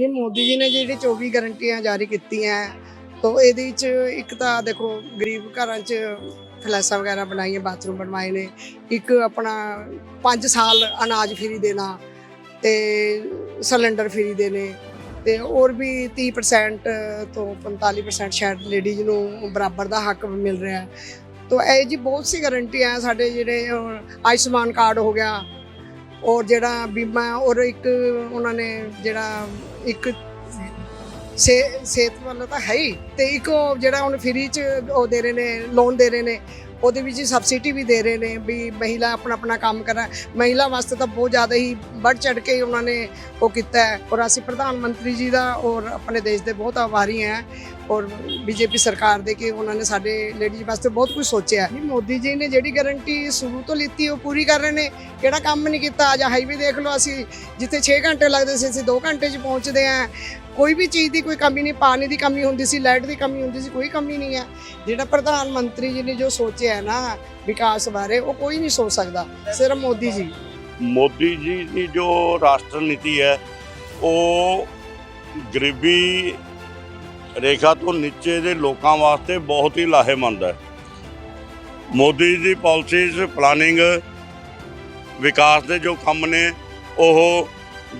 ਇਹ ਮੋਦੀ ਜੀ ਨੇ ਜਿਹੜੀ 24 ਗਰੰਟੀਆਂ ਜਾਰੀ ਕੀਤੀਆਂ ਤੋਂ ਇਹਦੇ ਵਿੱਚ ਇੱਕ ਤਾਂ ਦੇਖੋ, ਗਰੀਬ ਘਰਾਂ 'ਚ ਫਲੈਸਾਂ ਵਗੈਰਾ ਬਣਾਈਆਂ, ਬਾਥਰੂਮ ਬਣਵਾਏ ਨੇ, ਇੱਕ ਆਪਣਾ 5 ਸਾਲ ਅਨਾਜ ਫਰੀ ਦੇਣਾ ਤੇ ਸਿਲੰਡਰ ਫਰੀ ਦੇਣੇ ਤੇ ਹੋਰ ਵੀ 30% ਤੋਂ 45% ਸ਼ਾਇਦ ਲੇਡੀਜ਼ ਨੂੰ ਬਰਾਬਰ ਦਾ ਹੱਕ ਮਿਲ ਰਿਹਾ ਹੈ। ਤੋ ਇਹ ਜੀ ਬਹੁਤ ਸੀ ਗਰੰਟੀਆਂ ਸਾਡੇ ਜਿਹੜੇ ਆਯੁਸ਼ਮਾਨ ਕਾਰਡ ਹੋ ਗਿਆ ਔਰ ਜਿਹੜਾ ਬੀਮਾ ਔਰ ਇੱਕ ਉਹਨਾਂ ਨੇ ਜਿਹੜਾ ਇੱਕ ਸੇ ਸਿਹਤ ਵੱਲੋਂ ਤਾਂ ਹੈ ਹੀ ਤੇ ਇੱਕ ਉਹ ਜਿਹੜਾ ਹੁਣ ਫ੍ਰੀ ਚ ਉਹ ਦੇ ਰਹੇ ਨੇ ਲੋਨ ਦੇ ਰਹੇ ਨੇ ਉਹਦੇ ਵਿੱਚ ਹੀ ਸਬਸਿਡੀ ਵੀ ਦੇ ਰਹੇ ਨੇ ਵੀ ਮਹਿਲਾ ਆਪਣਾ ਆਪਣਾ ਕੰਮ ਕਰਾਂ। ਮਹਿਲਾ ਵਾਸਤੇ ਤਾਂ ਬਹੁਤ ਜ਼ਿਆਦਾ ਹੀ ਵੱਧ ਚੜ ਕੇ ਉਹਨਾਂ ਨੇ ਉਹ ਕੀਤਾ ਹੈ। ਔਰ ਅਸੀਂ ਪ੍ਰਧਾਨ ਮੰਤਰੀ ਜੀ ਦਾ ਔਰ ਆਪਣੇ ਦੇਸ਼ ਦੇ ਬਹੁਤ ਆਭਾਰੀ ਹਾਂ। ਔਰ ਬੀਜੇਪੀ ਸਰਕਾਰ ਦੇ ਕਿ ਉਹਨਾਂ ਨੇ ਸਾਡੇ ਲੇਡੀਜ਼ ਵਾਸਤੇ ਬਹੁਤ ਕੁਝ ਸੋਚਿਆ। ਹੈ ਮੋਦੀ ਜੀ ਨੇ ਜਿਹੜੀ ਗਾਰੰਟੀ ਸ਼ੁਰੂ ਤੋਂ ਲਿੱਤੀ ਉਹ ਪੂਰੀ ਕਰ ਰਹੇ ਨੇ। ਕਿਹੜਾ ਕੰਮ ਨਹੀਂ ਕੀਤਾ? ਅੱਜ ਹਾਈਵੇ ਦੇਖ ਲਓ ਅਸੀਂ, ਜਿੱਥੇ 6 ਘੰਟੇ ਲੱਗਦੇ ਸੀ, ਅਸੀਂ 2 ਘੰਟੇ 'ਚ ਪਹੁੰਚਦੇ ਹਾਂ। ਕੋਈ ਵੀ ਚੀਜ਼ ਦੀ ਕੋਈ ਕਮੀ ਨਹੀਂ, ਪਾਣੀ ਦੀ ਕਮੀ ਹੁੰਦੀ ਸੀ ਲਾਈਟ ਦੀ ਕਮੀ ਹੁੰਦੀ ਸੀ, ਕੋਈ ਕਮੀ ਨਹੀਂ ਹੈ। ਜਿਹੜਾ ਪ੍ਰਧਾਨ ਮੰਤਰੀ ਜੀ ਨੇ ਜੋ ਸੋਚਿਆ ਹੈ ਨਾ ਵਿਕਾਸ ਬਾਰੇ, ਉਹ ਕੋਈ ਨਹੀਂ ਸੋਚ ਸਕਦਾ, ਸਿਰਫ ਮੋਦੀ ਜੀ। ਮੋਦੀ ਜੀ ਦੀ ਜੋ ਰਾਸ਼ਟਰ ਨੀਤੀ ਹੈ, ਉਹ ਗਰੀਬੀ ਰੇਖਾ ਤੋਂ ਨੀਚੇ ਦੇ ਲੋਕਾਂ ਵਾਸਤੇ ਬਹੁਤ ਹੀ ਲਾਹੇਮੰਦ ਹੈ। ਮੋਦੀ ਦੀ ਪਾਲਿਸੀਜ਼ ਪਲਾਨਿੰਗ ਵਿਕਾਸ ਦੇ ਜੋ ਕੰਮ ਨੇ, ਉਹ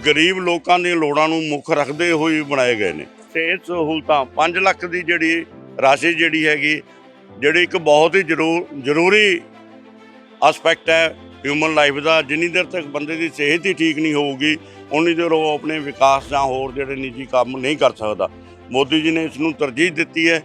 ਗਰੀਬ ਲੋਕਾਂ ਦੀਆਂ ਲੋੜਾਂ ਨੂੰ ਮੁੱਖ ਰੱਖਦੇ ਹੋਏ ਬਣਾਏ ਗਏ ਨੇ। ਸਿਹਤ ਸਹੂਲਤਾਂ 5 ਲੱਖ ਦੀ ਜਿਹੜੀ ਰਾਸ਼ੀ ਜਿਹੜੀ ਹੈਗੀ ਜਿਹੜੀ ਇੱਕ ਬਹੁਤ ਹੀ ਜ਼ਰੂਰ, ਜ਼ਰੂਰੀ ਐਸਪੈਕਟ ਹੈ ਹਿਊਮਨ ਲਾਈਫ ਦਾ, ਜਿੰਨੀ ਦੇਰ ਤੱਕ ਬੰਦੇ ਦੀ ਸਿਹਤ ਹੀ ਠੀਕ ਨਹੀਂ ਹੋਊਗੀ ਉਨੀ ਦੇਰ ਉਹ ਆਪਣੇ ਵਿਕਾਸ ਜਾਂ ਹੋਰ ਜਿਹੜੇ ਨਿੱਜੀ ਕੰਮ ਨਹੀਂ ਕਰ ਸਕਦਾ। ਮੋਦੀ ਜੀ ਨੇ ਇਸ ਨੂੰ ਤਰਜੀਹ ਦਿੱਤੀ ਹੈ।